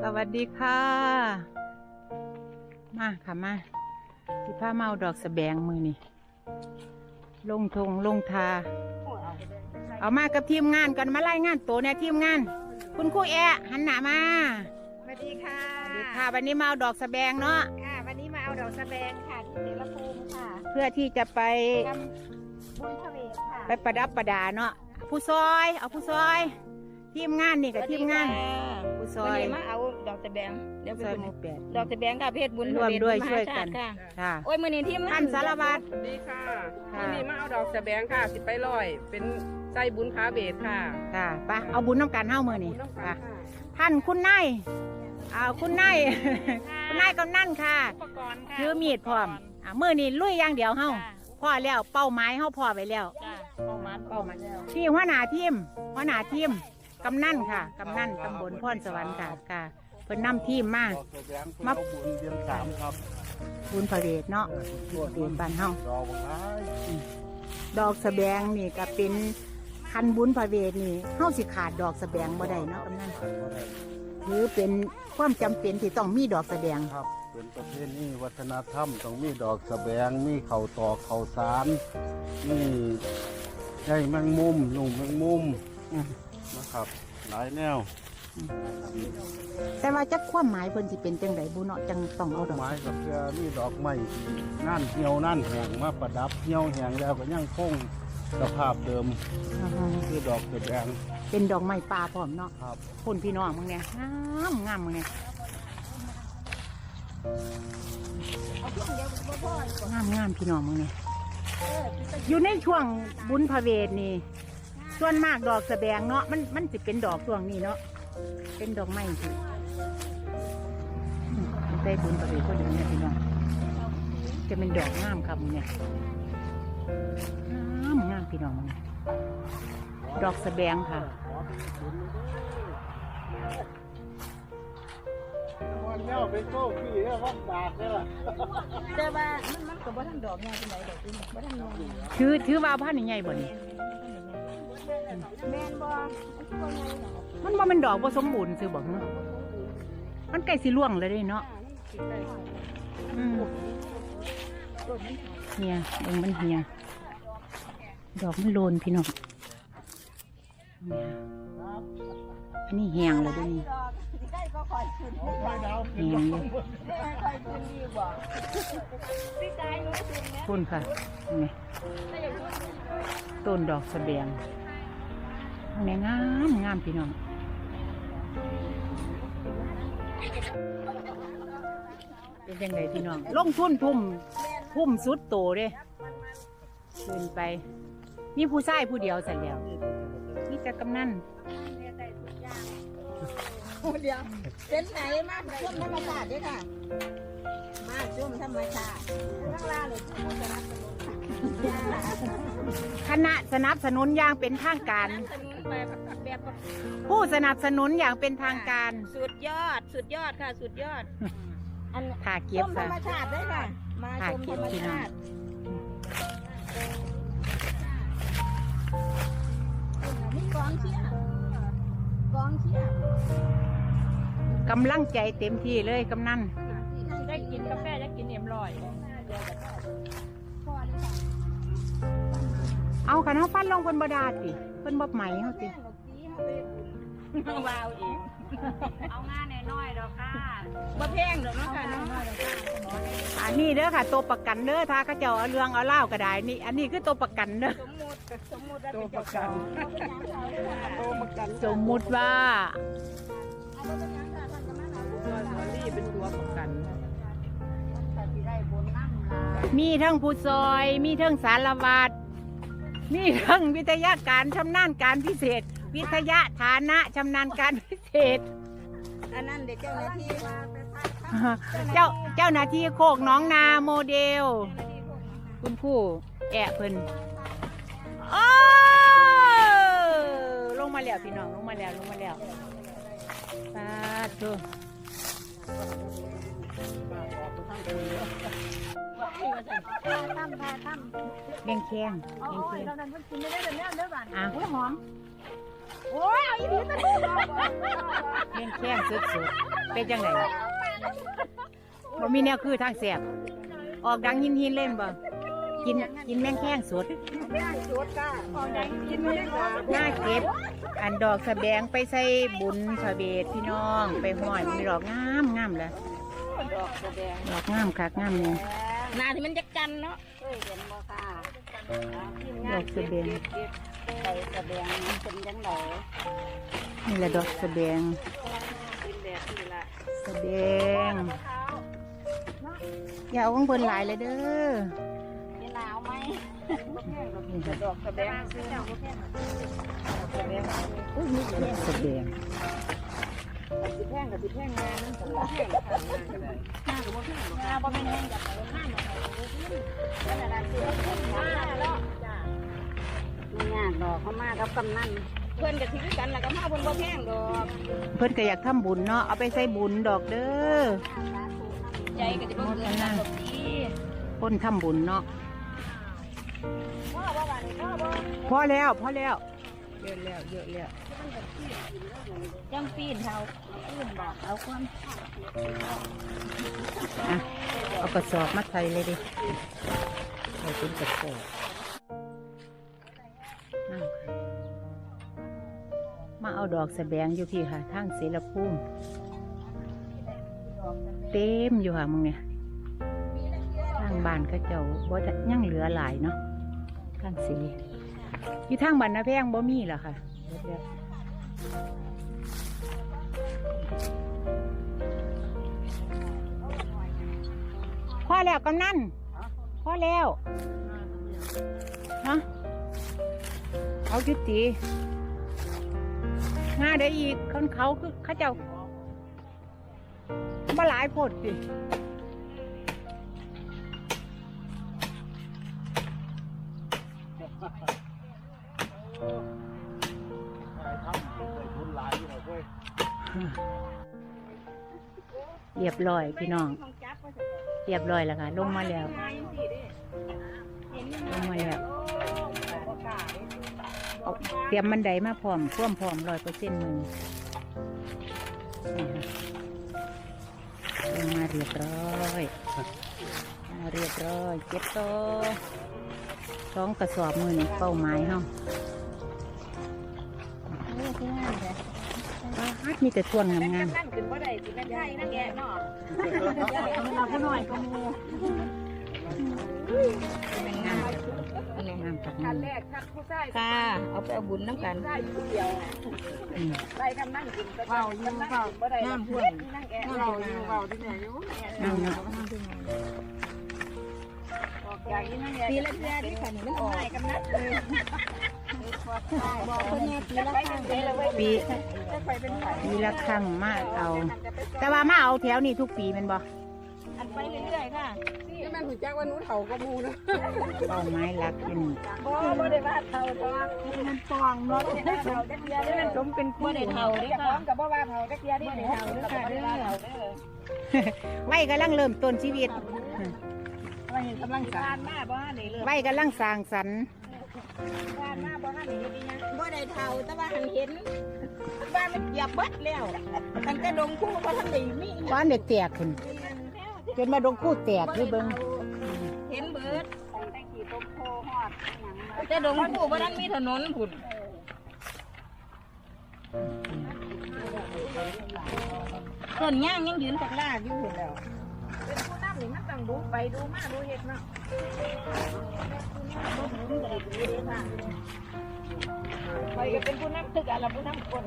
สวัสดีค่ะ มาค่ะมาสิผ้าเมาดอกสะแบงมือนี่ลงทงลงทา เอามากับทีมงานก่อนมาไล่งานตัวเนี่ยทีมงาน คุณครูแอะหันหน้ามาสวัสดีค่ะสวัสดีค่ะ วันนี้มาเอาดอกสะแบงเนาะค่ะ วันนี้มาเอาดอกสะแบงค่ะที่เสรภูมิค่ะ เพื่อที่จะไปทำบุญพระเวทค่ะ ไปประดับประดาเนาะผู้ซอย เอาผู้ซอย ทีมงานนี่กับทีมงาน ผู้ซวัอนยนี้มาเอาดอกสะแบงเดี๋ยวไปซอยดูหมู่แปด ดอกสะแบงค่ะเพชรบุญพร่ระวมเวทด้วยมหาช่วยกันชาติค่ะค่ะโอ้ยมือนี้ที่ท่านสารวัตร ดีค่ะค่ะ วันนี้มาเอาดอกสะแบงค่ะสิไปลอย เป็นใจบุญพาเบศค่ะค่ะไปเอาบุญน้ำกันเฮ้ามือนี่บุญน้ำไปกันค่ะท่านคุณนายอ่าคุณนาย คุณนายกำนันค่ะ อุปกรณ์ค่ะถือมีดพร้อมอ่ามือนี่ลุยอย่างเดียวเฮ้าพ่อแล้วเป้าหมายเฮ้าพ่อไปแล้ว จ้าประมาณประมาณที่หัวหน้าทีมหัวหน้าทีม กำนันค่ะกำนันตำบลพรสวรรค์ค่ะค่ะเพิ่นนำทีมมาดอกแสดงเพื่อเอาบุญเดือนสามครับบุญพระเวทเนาะส่วนเดือนบ้านเฮาดอกไม้ดอกสะแบงนี่ก็เป็นคันบุญพระเวทนี่เฮาสิขาดดอกสะแบงบ่ได้เนาะกำนันถือเป็นความจำเป็นที่ต้องมีดอกสะแบงครับเป็นประเพณีวัฒนธรรมต้องมีดอกสะแบงมีเข่าวตอกเข่าวสารมีใยแมงมุมลุงแมงมุมอืม นะครับ หลายแนวแต่ว่าจักความหมายเพิ่นสิเป็นจังไดบุเนาะจังต้องเอาดอกไม้กับเพื่อมีดอกไม้ที่นั่นเหี่ยวนั่นแหงมาประดับเหี่ยวแหงแล้วก็ยังคงสภาพเดิมอ่าฮะคือดอกสะแบงเป็นดอกไม้ป่าพร้อมเนาะครับคนพี่น้องมึงเนี่ยงามงามมึงเนี่ยงามงามพี่น้องมึงเนี่ยอยู่ในช่วงบุญพระเวทนี่ ส่วนมากดอกสะแบงเนาะมันมันสิเป็นดอกช่วงนี้เนาะเป็นดอกไม้ที่ได้บุญพระเวทก็ดีเนี่ยพี่น้องจะเป็นดอกงามครับมึงเนี่ยงามงามพี่น้องมึงเนี่ยดอกสะแบงค่ะวันนี้ไปโซ่พี่แล้ววัดดากเลยล่ะแต่ว่ามันมันกับว่าท่านดอกเนี่ยเป็นไหนดอกจริงว่าท่านนวลถือถือว่าพันใหญ่บ่นี่ แมนบอมันคือว่าไงเนาะมันบ่เป็นดอกบ่สมบูรณ์ซื้อบอกเนาะมันใกล้สิล่วงเลยเด้เนาะอืมเฮียเบิ่งมันเฮียดอกมันโลนพี่น้องเนี่ยอันนี้แห้งแล้วเด้วยนี่ดอกสิได้ก็คอยขึ้นไม้ดาวแห้งอยู่ได้คอยขึ้นดีบ่พี่กายรู้สึกไหมพุ่นค่ะนี่ต้นดอกสะแบง อันนี้งามงามพี่น้องเป็นยังไงพี่น้อง ลงทุนทุ่มทุ่มสุดโตเด้เกินไป มีผู้ชายผู้เดียวใส่แล้วมีแต่กำนันเดียวเป็นไหนมาช่วงธรรมชาติด้วยค่ะ มาช่วงธรรมชาติข้างล่างเลยช่วงธรรมชาติ คณะสนับสนุนอย่างเป็นทางการ สนุนไปแบบผู้สนับสนุนอย่างเป็นทางการ สุดยอด สุดยอดค่ะ สุดยอด อันถ่าเกียชบมธรซะรมชาติด้วยค่ะมาถ่าชมเกีธยรบรมพี่น้องชาติมีกองเชียร์กองเชียร์กำลังใจเต็มที่เลยกำนันได้กินกาแฟได้กินเอ็มลอย เอาขันเขาฟันลงเพิ่นบดาติเพิ่นบ่ไหมเขาติวาวเองเอางานน้อยๆดอกค่ะบ่แพงหรอกเนาะค่ะเนาะอันนี้เด้อค่ะ ตัวประกันเด้อถ้าเขาเจ้าเอาเรื่องเอาเล่าวก็ได้นี่ อันนี้คือตัวประกันเด้อสมมุติสมมุติว่าตัวเป็นประกันโตประกันสมมุติว่า ตัวสอรี่เป็นตัวประกันมีทั้งผู้ซอย มีทั้งสารวัตร มีทั้งวิทยาการชำนาญการพิเศษ วิทยาฐานะชำนาญการพิเศษ อันนั้นเด็กเจ้าหน้าที่เจ้าเจ้าหน้าที่โคกหน้องนาโมเดล คุณผู้แอะเพิ่นโอ้ลงมาแล้วพี่น้องลงมาแล้วลงมาแล้วสาธุ แกงแข้งแกงแข้งเราดันมันกินไม่ได้เลยเนี่ยเด้อบ้านอะโอ้ยหอมโอ้ยเอาอีหลีตะลุแกงแข้งสุดเป็นจังไดบ่มีแนวคือทางแสบออกดังหินหินๆเล่นบ่กินกินแมงแข้งสดชุดก้าของยังกินไม่ได้ค่ะหน้าเก็บ อันดอกสะแบงไปใส่บุญพระเบศพี่น้องไปห้อยมีดอกงามงามเลยดอกแสดงดอกงามคักงามเนี่ย หนาที่มันจะกันเนาะเคยเห็นบ่ค่ะดอกสะแบงใส่แสดงมันเป็นยังไงนี่แหละดอกสะแบงเป็นแบบนี้ละสะแบงอย่าเอาของเพิ่นหลายเลยเด้อมีหนาวไหมนี่ค่ะดอกแสดงซื้อดอกแสดงดอกสะแบง สิแพงกับสิแพงงานนั่นสำหรับแพงค่ะงานกับบ่แพงงานบ่แม่นแพงกับงานนั่นน่ะคือขึ้นมาแล้วจ้ะมีงานดอกเขามากับกำนันเพื่อนก็ทิ้งกันแล้วก็มาเพิ่นบ่แพงดอกเพิ่นก็อยากทำบุญเนาะเอาไปใส่บุญดอกเด้อใจก็จะบ่เกินกันดอกดีคนทำบุญเนาะพ่อบ่ว่านี่พ่อบ่พอแล้วพอแล้วเยอะแล้วเยอะแล้ว จังปีนเฮาปีนบอกเอาความอะเอากระสอบมาใส่เลยดิใส่เป็นกระสอบมาเอาดอกสะแบงอยู่พี่ค่ะทางเสรภูมิเต็มอยู่ค่ะมึงเนี่ยทางบ้านเขาเจ้าบ่จะยังเหลือหลายเนาะทางสีอยู่ทางบ้านนาแพงบ่มีหรอค่ะ พอแล้วกำนันพอแล้วฮะเอาจุติงาได้อีกคนเขาคือเขาเจ้าบ่หลายโพดสิ เรียบร้อยพี่น้อง เรียบร้อยแล้วค่ะ ลงมาแล้ว ลงมาแล้วเตรียมบันไดมาพร้อมพ่วมพร้อมร้อยเปอร์เซ็นต์มือลงมาเรียบร้อยมาเรียบร้อยเก็บต่อสองกระสอบมือนี่เป้าหมายเฮา มีแต่ทวนงามนั่นขึ้นบ่ได้สิแม่นใช่นั่นแกเนาะเอาผู้น้อยก็มูๆงามงามจักงามแรกคัดผู้ชายค่ะเอาไปเอาบุญน้ำกันได้อยู่เดียวอืมไปกำนั่งกินไปเฝ้าอยู่เฝ้าบ่ได้น้ำพ่วงนั่งแอเฝ้าอยู่เฝ้าที่ไหนอยู่งามเนาะอยากกินนั่งแอปีละเทื่อที่ขันมันออกกำนัดเลยบอกเพิ่นแน่ ปีละครั้งปีจะไปเป็นไผปีละครั้งมาเอา แต่ว่ามาเอาแถวนี้ทุกปีแมันบ่อันไปเรื่อยๆค่ะนี่แม่นหูจักว่าหนู้เฒ่าก็มูนะเป้าหมายหลักเป็นบ่บ่ได้ว่าเฒ่าดอกมันฟองเนาะเฒ่าจักเดียวนี่มันสมเป็นบ่ได้เท่าเด้เจ้าขค่ะองก็บ่ว่าเฒ่าจักเดียวนี่เฒ่าเด้อค่ะเด้อไว้กำลังเริ่มต้นชีวิตว่าเห็นกำลังสานมาบ่ฮั่นได้เริ่มไว้กำลังสร้างสรรค์ สานมาบ่ฮั่นได้เฮ็ดอีหยังบ่ได้เท่าแต่ว่าหันเห็นบ้านมันเหยียบเบิดแล้วตั้งแต่ดงคู่บ่ทันได้มีบ้านเด็กแตกขึ้นจนมาดงคู่แตกคือเบิ่งเห็นเบิดตั้งแต่ขี่ต้มโพฮอดหยังมาแต่ดงคู่บ่ทันมีถนนพุ่นต้นย่างยังยืนจากลากอยู่พุ่นแล้ว ดูไปดูมาดูเฮ็ดเนาะไปก็เป็นผู้นำคือกันละผู้นำคน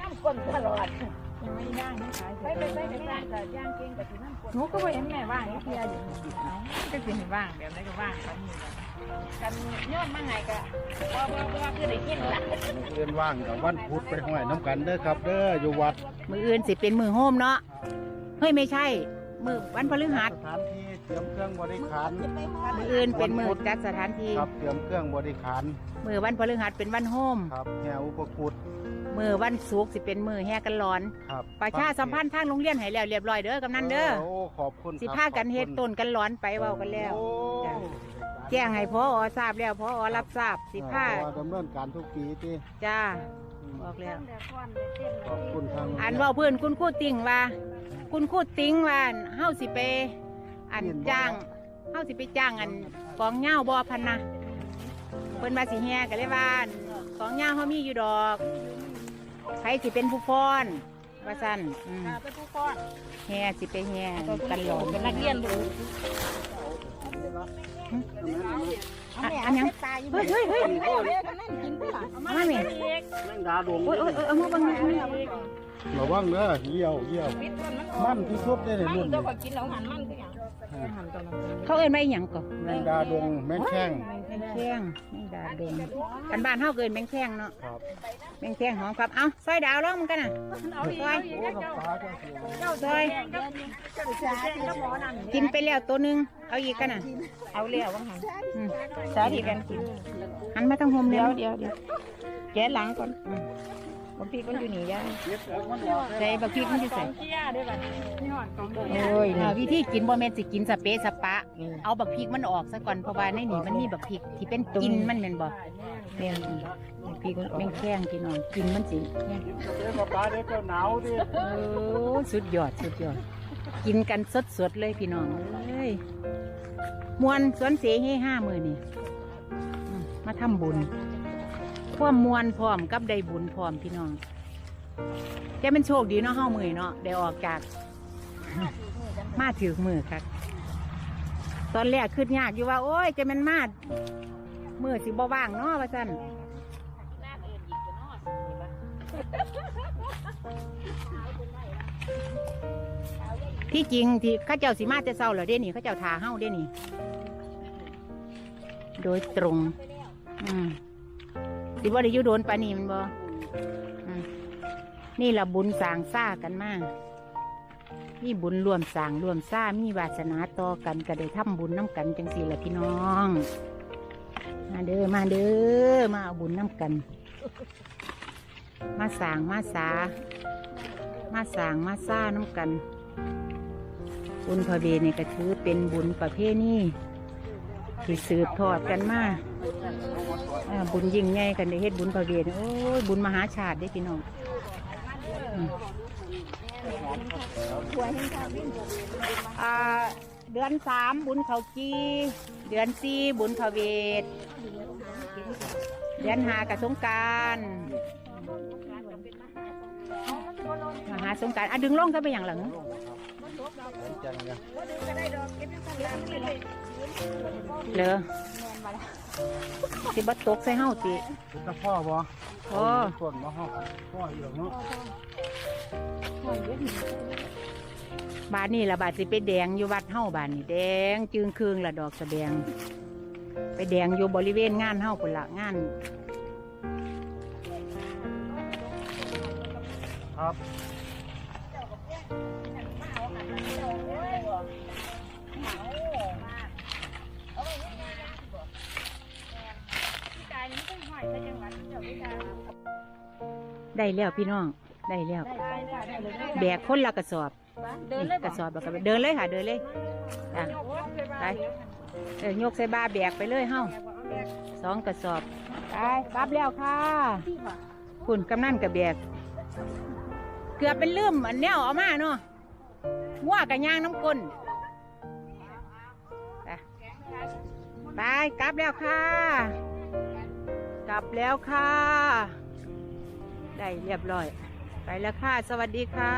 นำคนตลอดยังไม่ย่างนะขายไปไปไปไปย่างแต่ย่างเก่งแต่ผู้นำคนหนูก็บ่เห็นแม่ว่างนี่เพียอยู่ก็สิเห็นว่างแบบไหนก็ว่างตอนนี้กันย้อนมาไงก็บ่บ่บ่คือได้กินละเรียนว่างกับวันพุธไปห้อยน้ำกันเด้อครับ เด้ออยู่วัดมืออื่นสิเป็นมือโฮมเนาะเฮ้ยไม่ใช่ มือวันพฤหัสสถานที่เตรียมเครื่องบริขารมืออื่นเป็นมือจัดสถานที่ครับเตรียมเครื่องบริขารมือวันพฤหัสเป็นวันโฮมครับแห่อุปคุตมือวันศุกร์สิเป็นมือแห่กันร้อนครับประชาสัมพันธ์ทางโรงเรียนให้แล้วเรียบร้อยเด้อกำนันเด้อโอ้ขอบคุณครับสิพากันเฮ็ดต้นกันร้อนไปเว้ากันแล้วโอ้จ้ะแจ้งให้พออทราบแล้วพออรับทราบสิพาเพระว่ดำเนินการทุกปีที่จ้าอืบอกแล้วเดี๋ยวก่อนเดี๋ยวเต้นขอบคุณทางอันเว่าเพื่อนคุณครู่ติ่งว่า คุณครู่ติ่งว่าอั่นเฮาสิไปอันจ้างเฮาสิไปจ้างอันกองเหย้าบ่พันนะเพิ่นว่าสิแห่ก็เลยว่าอั่นกองเหย้าเฮามีอยู่ดอกใครสิเป็นผู้ฟ้อนว่าซั่นอืมเป็นผู้ฟ้อนแห่สิไปแห่กันหลอมเป็นนักเรียน ดูอะอันยังตายอยู่เฮ้ยเฮ้ยเฮ้ยเฮ้ยกันนั่นกินไปหลังเอามาแม่แมงดาดงโอ้ยโอ้ยโอ้ยเอามาเบังมาระวังเด้อเหี่ยวเหี่ยวมิดมันมันที่สุดได้ในมันรุ่นเจ้านี้ก็กินแล้วหันมันก็อย่างหันตัวนั้นเขาเอิ้นว่าอหยังก่อนแมงดาดงแมงแข้ง แมงแข้งแมงดาดงกันบ้านเฮาเกินแมงแข้งเนาะครับแมงแข้งหอมครับ เอาซอยดาวร้องมันกันน่ะซอยโอ้กับปลาเจ้าเสือซอยสาธิตก็หมอนั่นกินไปแล้วตัวหนึง เอาอีกกันน่ะ เอาแล้วว่าหันอืมสาธิตกันกินหันมาทางโฮมเดีเดี๋ยยววเดี๋ยวเดี๋ยวแกะหลังก่อน บางทีมันอยู่นี่ย่าเก็บออกมันออกใส่บักพริกมันอยู่ใส่เที่ยได้ป่ะนี่หอดของตัวโอ้ยวิธีกินบ่แม่นสิกินสเปะสปะ เอาบักพริกมันออกซะก่อนเพราะว่าในนี่มันมีบักพริกที่เป็นกินมันแม่นบ่แม่นพริกมันออกแมงแข้งพี่น้องกินมันสิเนี่ยกินกาแฟกับปลาเดี๋ยวเจ้าหนาวดิโอ้สุดยอดสุดยอด กินกันสดสดๆเลยพี่น้องเอ้ยมวนสวนเสเฮห้ามือนี่อืมมาทำบุญ ความมวนพร้อมกับได้บุญพร้อมพี่น้องแกเป็นโชคดีเนาะเฮามือเนาะได้ออกจาก มาถือมือครับ ตอนแรกขึ้นยากอยู่ว่า โอ้ยจะมันมามือสิบ่ว่างเนาะว่าซั่นที่จริงที่ข้าเจ้าสีมาจะเศร้าเหรอเด้นี่ข้าเจ้าทาเฮ้าเด้นี่ โดยตรง อืม สิว่าได้อยุโดนปานนี่มันบ่อืมนี่ละบุญสร้างซ่ากันมานี่บุญรวมสร้างรวมซ่ามีวาสนาต่อกันก็ได้ทำบุญน้ำกันจังสี่ละพี่น้อง มาเด้อมาเด้อมาเอาบุญน้ำกัน มาสร้างมาสา มาสร้างมาซ่าน้ำกัน บุญพระเวนี่ก็ถือเป็นบุญประเภทนี้ ที่สืบทอดกันมาบุญยิ่งใหญ่กันได้เฮ็ดบุญพระเวทโอ้ยบุญมหาชาติได้พี่น้องเดือนสามบุญเขาจีเดือนสี่บุญพระเวทเดือนหากระสงการมหาสงการอะดึงลงกันไปอย่างหลังจัง เนี่ยเหรอสิบัตกใส่เฮาติเป็นตะพ่อบ่โอ้ส่วนมาห้องพ่ออยู่หรอกเนาะบาทนี่ละบาทสิไปแดงอยู่วัดเฮาบานนี่แดงจึงคืงละดอกสะแดง ไปแดงอยู่บริเวณงานเฮาพุ่นละงานครับ ได้แล้วพี่น้อง ได้แล้ว แบกคนละกระสอบเดินนี่เลยกระสอบแล้วก็ไปเดินเลยค่ะ เดินเลยจ้ะไปเออยกใส่บาแบกไปเลยเฮาสองกระสอบไปกลับแล้วค่ะคุณกำนันกับแบก เกือบเป็นลืมอันเนี้ยเอามาเนาะมั่วกับยางน้ำกลนไปไปกลับแล้วค่ะ กลับแล้วค่ะ ได้เรียบร้อย ไปแล้วค่ะ สวัสดีค่ะ